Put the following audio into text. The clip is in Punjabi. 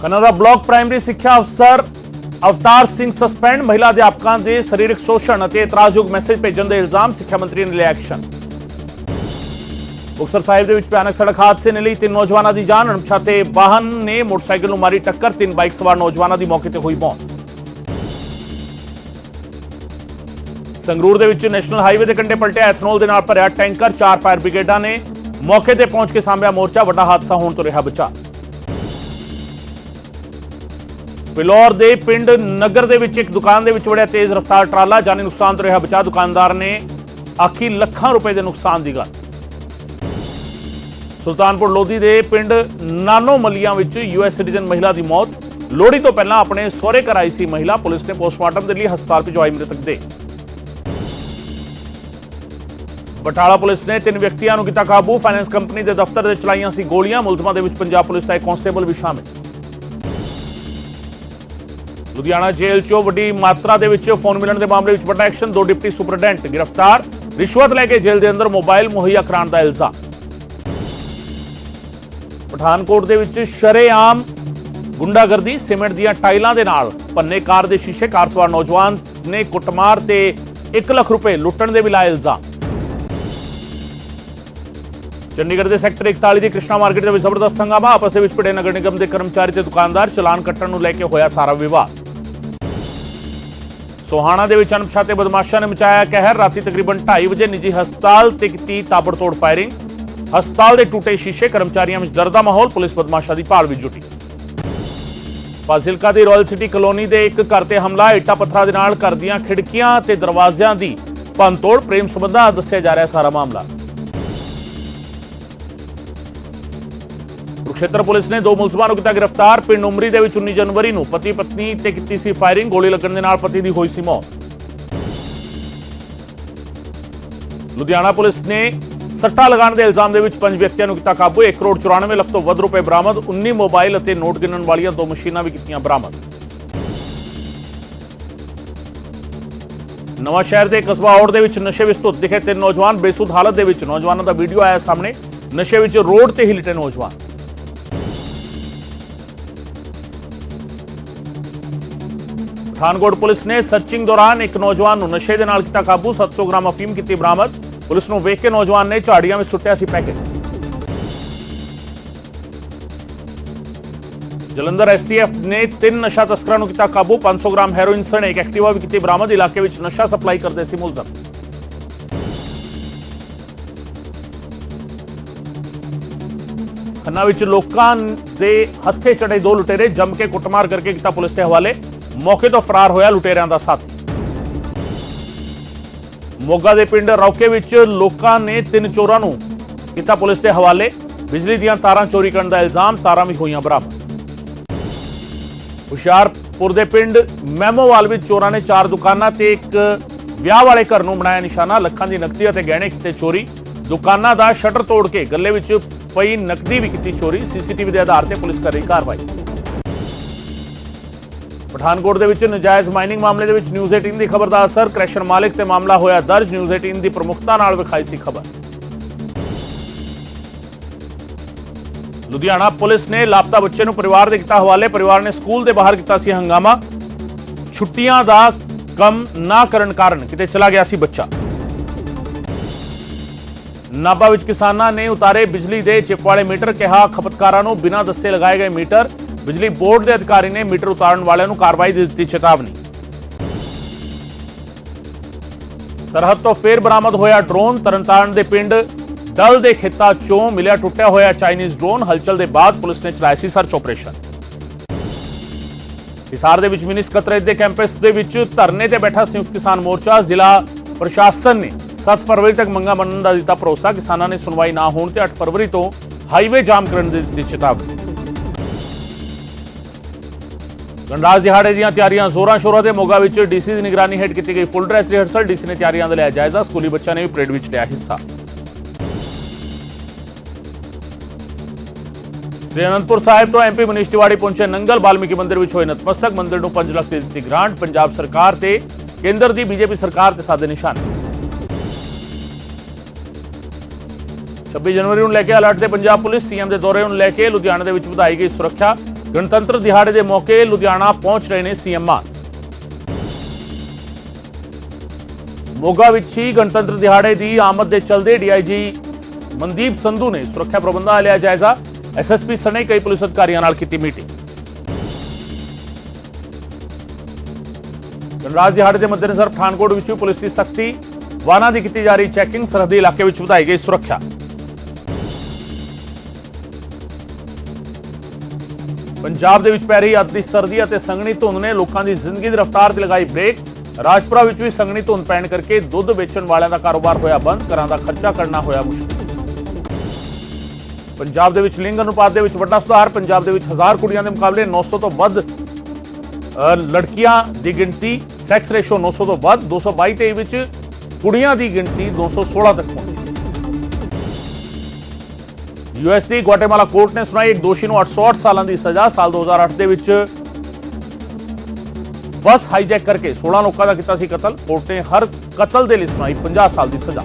ਖੰਨਾ ਦਾ ਬਲਾਕ ਪ੍ਰਾਇਮਰੀ ਸਿੱਖਿਆ ਅਫਸਰ ਅਵਤਾਰ ਸਿੰਘ ਸਸਪੈਂਡ ਮਹਿਲਾ ਅਧਿਆਪਕਾਂ ਦੇ ਸਰੀਰਕ ਸ਼ੋਸ਼ਣ ਅਤੇ ਇਤਰਾਜ਼ਯੋਗ ਮੈਸੇਜ ਭੇਜਣ ਦੇ ਇਲਜ਼ਾਮ ਸਿੱਖਿਆ ਮੰਤਰੀ ਨੇ ਲਿਆ ਐਕਸ਼ਨ ਮੁਕਤਸਰ ਸਾਹਿਬ ਦੇ ਵਿੱਚ ਭਿਆਨਕ ਸੜਕ ਹਾਦਸੇ ਨੇ ਲਈ ਤਿੰਨ ਨੌਜਵਾਨਾਂ ਦੀ ਜਾਨ ਅਣਪਛਾਤੇ ਵਾਹਨ ਨੇ ਮੋਟਰਸਾਈਕਲ ਨੂੰ ਮਾਰੀ ਟੱਕਰ ਤਿੰਨ ਬਾਈਕ ਸਵਾਰ ਨੌਜਵਾਨਾਂ ਦੀ ਮੌਕੇ ਤੇ ਹੋਈ ਮੌਤ ਸੰਗਰੂਰ ਦੇ ਵਿੱਚ ਨੈਸ਼ਨਲ ਹਾਈਵੇ ਦੇ ਕੰਢੇ ਪਲਟਿਆ ਐਥਨੋਲ ਦੇ ਨਾਲ ਭਰਿਆ ਟੈਂਕਰ ਚਾਰ ਫਾਇਰ ਬ੍ਰਿਗੇਡਾਂ ਨੇ ਮੌਕੇ ਤੇ ਪਹੁੰਚ ਕੇ ਸਾਂਭਿਆ ਮੋਰਚਾ ਵੱਡਾ ਹਾਦਸਾ ਹੋਣ ਤੋਂ ਰਿਹਾ ਬਚਾ ਫਿਲੌਰ ਦੇ ਪਿੰਡ ਨਗਰ ਦੇ ਵਿੱਚ ਇੱਕ ਦੁਕਾਨ ਦੇ ਵਿੱਚ ਵੜਿਆ ਤੇਜ਼ ਰਫ਼ਤਾਰ ਟਰਾਲਾ, ਜਾਨੀ ਨੁਕਸਾਨ ਤੋਂ ਰਿਹਾ ਬਚਾ ਦੁਕਾਨਦਾਰ ਨੇ ਆਖੀ ਲੱਖਾਂ ਰੁਪਏ ਦੇ ਨੁਕਸਾਨ ਦੀ ਗੱਲ। ਸੁਲਤਾਨਪੁਰ ਲੋਧੀ ਦੇ ਪਿੰਡ ਨਾਨੋ ਮਲੀਆਂ ਵਿੱਚ ਯੂਐਸ ਸਿਟੀਜ਼ਨ ਮਹਿਲਾ ਦੀ ਮੌਤ। ਲੋਹੜੀ ਤੋਂ ਪਹਿਲਾਂ ਆਪਣੇ ਸਹੁਰੇ ਘਰ ਆਈ ਸੀ ਮਹਿਲਾ। ਪੁਲਿਸ ਨੇ ਪੋਸਟਮਾਰਟਮ ਦੇ ਲਈ ਹਸਪਤਾਲ ਭਿਜਵਾਈ ਮ੍ਰਿਤਕ ਦੇ। ਬਟਾਲਾ ਪੁਲਿਸ ਨੇ ਤਿੰਨ ਵਿਅਕਤੀਆਂ ਨੂੰ ਕੀਤਾ ਕਾਬੂ। ਫਾਈਨੈਂਸ ਕੰਪਨੀ ਦੇ ਦਫ਼ਤਰ ਦੇ ਚਲਾਈਆਂ ਸੀ ਗੋਲੀਆਂ। ਮੁਲਜ਼ਮਾਂ ਦੇ ਵਿੱਚ ਪੰਜਾਬ ਪੁਲਿਸ ਦਾ ਇੱਕ ਕਾਂਸਟੇਬਲ ਵੀ ਸ਼ਾਮਿਲ। ਲੁਧਿਆਣਾ ਜੇਲ੍ਹ 'ਚੋਂ ਵੱਡੀ ਮਾਤਰਾ ਦੇ ਵਿੱਚ ਫੋਨ ਮਿਲਣ ਦੇ ਮਾਮਲੇ ਵਿੱਚ ਵੱਡਾ ਐਕਸ਼ਨ ਦੋ ਡਿਪਟੀ ਸੁਪਰਡੈਂਟ ਗ੍ਰਿਫਤਾਰ, ਰਿਸ਼ਵਤ ਲੈ ਕੇ ਜੇਲ੍ਹ ਦੇ ਅੰਦਰ ਮੋਬਾਈਲ ਮੁਹੱਈਆ ਕਰਾਉਣ ਦਾ ਇਲਜ਼ਾਮ। ਪਠਾਨਕੋਟ ਦੇ ਵਿੱਚ ਸ਼ਰੇਆਮ ਗੁੰਡਾਗਰਦੀ, ਸੀਮੈਂਟ ਦੀਆਂ ਟਾਈਲਾਂ ਦੇ ਨਾਲ ਪੰਨੇ ਕਾਰ ਦੇ ਸ਼ੀਸ਼ੇ, ਕਾਰ ਸਵਾਰ ਨੌਜਵਾਨ ਨੇ ਕੁੱਟਮਾਰ ਤੇ 1 ਲੱਖ ਰੁਪਏ ਲੁੱਟਣ ਦੇ ਵੀ ਲਾਏ ਇਲਜ਼ਾਮ। ਚੰਡੀਗੜ੍ਹ ਦੇ ਸੈਕਟਰ 41 ਦੀ ਕ੍ਰਿਸ਼ਨਾ ਮਾਰਕੀਟ ਦੇ ਵਿੱਚ ਜ਼ਬਰਦਸਤ ਹੰਗਾਮਾ, ਆਪਸ ਦੇ ਵਿੱਚ ਭਿੜੇ ਨਗਰ ਨਿਗਮ ਦੇ ਕਰਮਚਾਰੀ ਤੇ ਦੁਕਾਨਦਾਰ ਚਲਾਨ ਕੱਟਣ ਨੂੰ ਲੈ ਕੇ ਹੋਇਆ ਸਾਰਾ ਵਿਵਾਦ। ਸੋਹਾਣਾ ਦੇ ਵਿੱਚ ਅਣਪਛਾਤੇ ਬਦਮਾਸ਼ਾਂ ਨੇ ਮਚਾਇਆ ਕਹਿਰ। ਰਾਤੀ ਤਕਰੀਬਨ 2:30 ਵਜੇ ਨਿੱਜੀ ਹਸਪਤਾਲ ਤੇ ਕੀਤੀ ਤਾਬੜਤੋੜ ਫਾਇਰਿੰਗ। ਹਸਪਤਾਲ ਦੇ ਟੁੱਟੇ ਸ਼ੀਸ਼ੇ ਕਰਮਚਾਰੀਆਂ ਵਿੱਚ ਡਰ ਦਾ ਮਾਹੌਲ, ਪੁਲਿਸ ਬਦਮਾਸ਼ਾਂ ਦੀ ਭਾਲ ਵਿੱਚ ਜੁਟੀ। ਫਾਜ਼ਿਲਕਾ ਦੀ ਰਾਇਲ ਸਿਟੀ ਕਲੋਨੀ ਦੇ ਇੱਕ ਘਰ ਤੇ ਹਮਲਾ, ਇੱਟਾਂ ਪੱਥਰਾਂ ਦੇ ਨਾਲ ਘਰ ਦੀਆਂ ਖਿੜਕੀਆਂ ਤੇ ਦਰਵਾਜ਼ਿਆਂ ਦੀ ਭੰਨਤੋੜ। ਪ੍ਰੇਮ ਸੰਬੰਧਾਂ ਦੱਸਿਆ ਜਾ ਰਿਹਾ ਸਾਰਾ ਮਾਮਲਾ। ਖੇਤਰ ਪੁਲਿਸ ਨੇ ਦੋ ਮੁਲਜ਼ਮਾਂ ਨੂੰ ਕੀਤਾ ਗ੍ਰਿਫਤਾਰ। ਪਿੰਡ ਉਮਰੀ ਦੇ ਵਿੱਚ 19 ਜਨਵਰੀ ਨੂੰ ਪਤੀ ਪਤਨੀ ਤੇ ਕੀਤੀ ਸੀ ਫਾਇਰਿੰਗ। ਗੋਲੀ ਲੱਗਣ ਦੇ ਨਾਲ ਪਤੀ ਦੀ ਹੋਈ ਸੀ ਮੌਤ। ਲੁਧਿਆਣਾ ਪੁਲਿਸ ਨੇ ਸੱਟਾ ਲਗਾਉਣ ਦੇ ਇਲਜ਼ਾਮ ਦੇ ਵਿੱਚ ਪੰਜ ਵਿਅਕਤੀਆਂ ਨੂੰ ਕੀਤਾ ਕਾਬੂ। 1 ਕਰੋੜ 94 ਲੱਖ ਤੋਂ ਵੱਧ ਰੁਪਏ ਬਰਾਮਦ। 19 ਮੋਬਾਈਲ ਅਤੇ ਨੋਟ ਗਿਣਨ ਵਾਲੀਆਂ ਦੋ ਮਸ਼ੀਨਾਂ ਵੀ ਕੀਤੀਆਂ ਬਰਾਮਦ। ਨਵਾਂ ਸ਼ਹਿਰ ਦੇ ਕਸਬਾ ਔੜ ਦੇ ਵਿੱਚ ਨਸ਼ੇ ਵਿੱਚ ਧੁੱਤ ਦਿਖੇ ਤਿੰਨ ਨੌਜਵਾਨ। ਬੇਸੁੱਧ ਹਾਲਤ ਦੇ ਵਿੱਚ ਨੌਜਵਾਨਾਂ ਦਾ ਵੀਡੀਓ ਆਇਆ ਸਾਹਮਣੇ। ਨਸ਼ੇ ਵਿੱਚ ਰੋਡ ਤੇ ਹੀ ਲਿਟੇ ਨੌਜਵਾਨ। ਪਠਾਨਕੋਟ ਪੁਲਿਸ ਨੇ ਸਰਚਿੰਗ ਦੌਰਾਨ ਇੱਕ ਨੌਜਵਾਨ ਨੂੰ ਨਸ਼ੇ ਦੇ ਨਾਲ ਕੀਤਾ ਕਾਬੂ। 700 ਗ੍ਰਾਮ ਅਫੀਮ ਕੀਤੀ ਬਰਾਮਦ। ਪੁਲਿਸ ਨੂੰ ਵੇਖ ਕੇ ਨੌਜਵਾਨ ਨੇ ਝਾੜੀਆਂ ਵਿੱਚ ਸੁੱਟਿਆ ਸੀ ਪੈਕੇਟ। ਜਲੰਧਰ ਐਸਟੀਐਫ ਨੇ ਤਿੰਨ ਨਸ਼ਾ ਤਸਕਰਾਂ ਨੂੰ ਕੀਤਾ ਕਾਬੂ। 500 ਗ੍ਰਾਮ ਹੈਰੋਇਨ ਸਣੇ ਇੱਕ ਐਕਟਿਵਾ ਵੀ ਕੀਤੀ ਬਰਾਮਦ। ਇਲਾਕੇ ਵਿੱਚ ਨਸ਼ਾ ਸਪਲਾਈ ਕਰਦੇ ਸੀ ਮੁਲਜ਼ਮ। ਖੰਨਾ ਵਿੱਚ ਲੋਕਾਂ ਦੇ ਹੱਥੇ ਚੜੇ ਦੋ ਲੁਟੇਰੇ। ਜੰਮ ਕੇ ਕੁੱਟਮਾਰ ਕਰਕੇ ਕੀਤਾ ਪੁਲਿਸ ਦੇ ਹਵਾਲੇ। ਮੌਕੇ ਤੋਂ ਫਰਾਰ ਹੋਇਆ ਲੁਟੇਰਿਆਂ ਦਾ ਸਾਥੀ। ਮੋਗਾ ਦੇ ਪਿੰਡ ਰੌਕੇ ਵਿੱਚ ਲੋਕਾਂ ਨੇ ਤਿੰਨ ਚੋਰਾਂ ਨੂੰ ਕੀਤਾ ਪੁਲਿਸ ਦੇ ਹਵਾਲੇ। ਬਿਜਲੀ ਦੀਆਂ ਤਾਰਾਂ ਚੋਰੀ ਕਰਨ ਦਾ ਇਲਜ਼ਾਮ, ਤਾਰਾਂ ਵੀ ਹੋਈਆਂ ਬਰਾਮਦ। ਹੁਸ਼ਿਆਰਪੁਰ ਦੇ ਪਿੰਡ ਮੈਮੋਵਾਲ ਵਿੱਚ ਚੋਰਾਂ ਨੇ ਚਾਰ ਦੁਕਾਨਾਂ ਤੇ ਇੱਕ ਵਿਆਹ ਵਾਲੇ ਘਰ ਨੂੰ ਬਣਾਇਆ ਨਿਸ਼ਾਨਾ, ਲੱਖਾਂ ਦੀ ਨਕਦੀ ਅਤੇ ਗਹਿਣੇ ਕੀਤੇ ਚੋਰੀ। ਦੁਕਾਨਾਂ ਦਾ ਸ਼ਟਰ ਤੋੜ ਕੇ ਗੱਲੇ ਵਿੱਚ ਪਈ ਨਕਦੀ ਵੀ ਕੀਤੀ ਚੋਰੀ। ਸੀਸੀਟੀਵੀ ਦੇ ਆਧਾਰ ਤੇ ਪੁਲਿਸ ਕਰ ਰਹੀ ਕਾਰਵਾਈ। ਪਠਾਨਕੋਟ ਦੇ ਵਿੱਚ ਨਜਾਇਜ਼ ਮਾਈਨਿੰਗ ਮਾਮਲੇ ਦੇ ਵਿੱਚ ਨਿਊਜ਼ 18 ਦੀ ਖਬਰ ਦਾ ਅਸਰ ਕ੍ਰੈਸ਼ਰ ਮਾਲਿਕ ਤੇ ਮਾਮਲਾ ਹੋਇਆ ਦਰਜ, ਨਿਊਜ਼ 18 ਦੀ ਪ੍ਰਮੁਖਤਾ ਨਾਲ ਵਿਖਾਈ ਸੀ ਖਬਰ। ਲੁਧਿਆਣਾ ਪੁਲਿਸ ਨੇ ਲਾਪਤਾ ਬੱਚੇ ਨੂੰ ਪਰਿਵਾਰ ਦੇ ਕੀਤਾ ਹਵਾਲੇ, ਪਰਿਵਾਰ ਨੇ ਸਕੂਲ ਦੇ ਬਾਹਰ ਕੀਤਾ ਸੀ ਹੰਗਾਮਾ। ਛੁੱਟੀਆਂ ਦਾ ਕੰਮ ਨਾ ਕਰਨ ਕਾਰਨ ਕਿਤੇ ਚਲਾ ਗਿਆ ਸੀ ਬੱਚਾ। ਨਾਭਾ ਵਿੱਚ ਕਿਸਾਨਾਂ ਨੇ ਉਤਾਰੇ ਬਿਜਲੀ ਦੇ ਚਿੱਪ ਵਾਲੇ ਮੀਟਰ, ਕਿਹਾ ਖਪਤਕਾਰਾਂ ਨੂੰ ਬਿਨਾਂ ਦੱਸੇ ਲਗਾਏ ਗਏ ਮੀਟਰ। ਬਿਜਲੀ ਬੋਰਡ ਦੇ ਅਧਿਕਾਰੀ ਨੇ ਮੀਟਰ ਉਤਾਰਨ ਵਾਲਿਆਂ ਨੂੰ ਕਾਰਵਾਈ ਦੀ ਦਿੱਤੀ ਚੇਤਾਵਨੀ। ਸਰਹੱਦ ਤੋਂ ਫੇਰ ਬਰਾਮਦ ਹੋਇਆ ਡਰੋਨ, ਤਰਨਤਾਰਨ ਦੇ ਪਿੰਡ ਦਲ ਦੇ ਖੇਤਾਂ ਚੋਂ ਮਿਲਿਆ ਟੁੱਟਿਆ ਹੋਇਆ ਚਾਈਨੀਜ਼ ਡਰੋਨ। ਹਲਚਲ ਦੇ ਬਾਅਦ ਪੁਲਿਸ ਨੇ ਚਲਾਇਆ ਸੀ ਸਰਚ ਆਪਰੇਸ਼ਨ। ਹਿਸਾਰ ਦੇ ਵਿੱਚ ਮਿਨੀ ਸਕੱਤਰੇਤ ਦੇ ਕੈਂਪਸ ਦੇ ਵਿੱਚ ਧਰਨੇ ਤੇ ਬੈਠਾ ਸੰਯੁਕਤ ਕਿਸਾਨ ਮੋਰਚਾ। ਜ਼ਿਲ੍ਹਾ ਪ੍ਰਸ਼ਾਸਨ ਨੇ 7 ਫਰਵਰੀ ਤੱਕ ਮੰਗਾ ਮੰਨਣ ਦਾ ਦਿੱਤਾ ਭਰੋਸਾ। ਕਿਸਾਨਾਂ ਨੇ ਸੁਣਵਾਈ ਨਾ ਹੋਣ ਤੇ 8 ਫਰਵਰੀ ਤੋਂ ਹਾਈਵੇ ਜਾਮ ਕਰਨ ਦੀ ਦਿੱਤੀ ਚੇਤਾਵਨੀ। ਗਣਰਾਜ ਦਿਹਾੜੇ ਦੀਆਂ ਤਿਆਰੀਆਂ ਜ਼ੋਰਾਂ ਸ਼ੋਰਾਂ ਦੇ ਮੋਗਾ ਵਿੱਚ ਡੀਸੀ ਦੀ ਨਿਗਰਾਨੀ ਹੇਠ ਕੀਤੀ ਗਈ ਫੁੱਲ ਡਰੈਸ ਰਿਹਰਸਲ। ਡੀਸੀ ਨੇ ਤਿਆਰੀਆਂ ਦਾ ਲਿਆ ਜਾਇਜ਼ਾ। ਸਕੂਲੀ ਬੱਚਿਆਂ ਨੇ ਵੀ ਪਰੇਡ ਵਿੱਚ ਲਿਆ ਹਿੱਸਾ। ਸ੍ਰੀ ਅਨੰਦਪੁਰ ਸਾਹਿਬ ਤੋਂ ਐਮਪੀ ਮਨੀਸ਼ ਤਿਵਾੜੀ ਪਹੁੰਚੇ ਨੰਗਲ ਬਾਲਮੀਕੀ ਮੰਦਿਰ ਵਿੱਚ ਹੋਏ ਨਤਮਸਤਕ ਮੰਦਿਰ ਨੂੰ 5 ਲੱਖ ਦੀ ਦਿੱਤੀ ਗ੍ਰਾਂਟ। ਪੰਜਾਬ ਸਰਕਾਰ ਤੇ ਕੇਂਦਰ ਦੀ ਬੀਜੇਪੀ ਸਰਕਾਰ ਤੇ ਸਾਦੇ ਨਿਸ਼ਾਨ। 26 ਜਨਵਰੀ ਨੂੰ ਲੈ ਕੇ ਅਲਰਟ ਤੇ ਪੰਜਾਬ ਪੁਲਿਸ। ਸੀਐਮ ਦੇ ਦੌਰੇ ਨੂੰ ਲੈ ਕੇ ਲੁਧਿਆਣਾ ਦੇ ਵਿੱਚ ਵਧਾਈ ਗਈ ਸੁਰੱਖਿਆ। ਗਣਤੰਤਰ ਦਿਹਾੜੇ ਦੇ ਮੌਕੇ ਲੁਧਿਆਣਾ ਪਹੁੰਚ ਰਹੇ ਨੇ ਸੀਐਮ ਮਾਨ ਮੋਗਾ ਵਿੱਚ ਹੀ ਗਣਤੰਤਰ ਦਿਹਾੜੇ ਦੀ ਆਮਦ ਦੇ ਚਲਦੇ ਡੀਆਈਜੀ ਮਨਦੀਪ ਸੰਧੂ ਨੇ ਸੁਰੱਖਿਆ ਪ੍ਰਬੰਧਾਂ ਦਾ ਲਿਆ ਜਾਇਜ਼ਾ। ਐਸਐਸਪੀ ਸਣੇ ਕਈ ਪੁਲਿਸ ਅਧਿਕਾਰੀਆਂ ਨਾਲ ਕੀਤੀ ਮੀਟਿੰਗ। ਗਣਰਾਜ ਦਿਹਾੜੇ ਦੇ ਮੱਦੇਨਜ਼ਰ ਪਠਾਨਕੋਟ ਵਿੱਚ ਪੁਲਿਸ ਦੀ ਸਖਤੀ। ਵਾਹਨਾਂ ਦੀ ਕੀਤੀ ਜਾ ਰਹੀ ਚੈਕਿੰਗ ਸਰਹੱਦੀ ਇਲਾਕੇ ਵਿੱਚ ਵਧਾਈ ਗਈ ਸੁਰੱਖਿਆ। ਪੰਜਾਬ ਦੇ ਵਿੱਚ ਪੈ ਰਹੀ ਅੱਤ ਦੀ ਸਰਦੀ ਅਤੇ ਸੰਘਣੀ ਧੁੰਦ ਨੇ ਲੋਕਾਂ ਦੀ ਜ਼ਿੰਦਗੀ ਦੀ ਰਫ਼ਤਾਰ ਤੇ ਲਗਾਈ ਬ੍ਰੇਕ। ਰਾਜਪੁਰਾ ਵਿੱਚ ਵੀ ਸੰਘਣੀ ਧੁੰਦ ਪੈਣ ਕਰਕੇ ਦੁੱਧ ਵੇਚਣ ਵਾਲਿਆਂ ਦਾ ਕਾਰੋਬਾਰ ਹੋਇਆ ਬੰਦ, ਘਰਾਂ ਦਾ ਖਰਚਾ ਕਰਨਾ ਹੋਇਆ ਮੁਸ਼ਕਲ। ਪੰਜਾਬ ਦੇ ਵਿੱਚ ਲਿੰਗ ਅਨੁਪਾਤ ਦੇ ਵਿੱਚ ਵੱਡਾ ਸੁਧਾਰ, ਪੰਜਾਬ ਦੇ ਵਿੱਚ ਹਜ਼ਾਰ ਕੁੜੀਆਂ ਦੇ ਮੁਕਾਬਲੇ 900 ਤੋਂ ਵੱਧ ਲੜਕੀਆਂ ਦੀ ਗਿਣਤੀ, ਸੈਕਸ ਰੇਸ਼ੋ 900 ਤੋਂ ਵੱਧ 222 23 ਵਿੱਚ ਕੁੜੀਆਂ ਦੀ ਗਿਣਤੀ 216 ਤੱਕ ਪਹੁੰਚੀ। ਯੂਐਸ ਦੀ ਗੁਆਟੇਮਾਲਾ ਕੋਰਟ ਨੇ ਸੁਣਾਈ ਇੱਕ ਦੋਸ਼ੀ ਨੂੰ 808 ਸਾਲਾਂ ਦੀ ਸਜ਼ਾ ਸਾਲ 2008 ਦੇ ਵਿੱਚ ਬੱਸ ਹਾਈਜੈਕ ਕਰਕੇ 16 ਲੋਕਾਂ ਦਾ ਕੀਤਾ ਸੀ ਕਤਲ। ਕੋਰਟ ਨੇ ਹਰ ਕਤਲ ਦੇ ਲਈ ਸੁਣਾਈ 50 ਸਾਲ ਦੀ ਸਜ਼ਾ।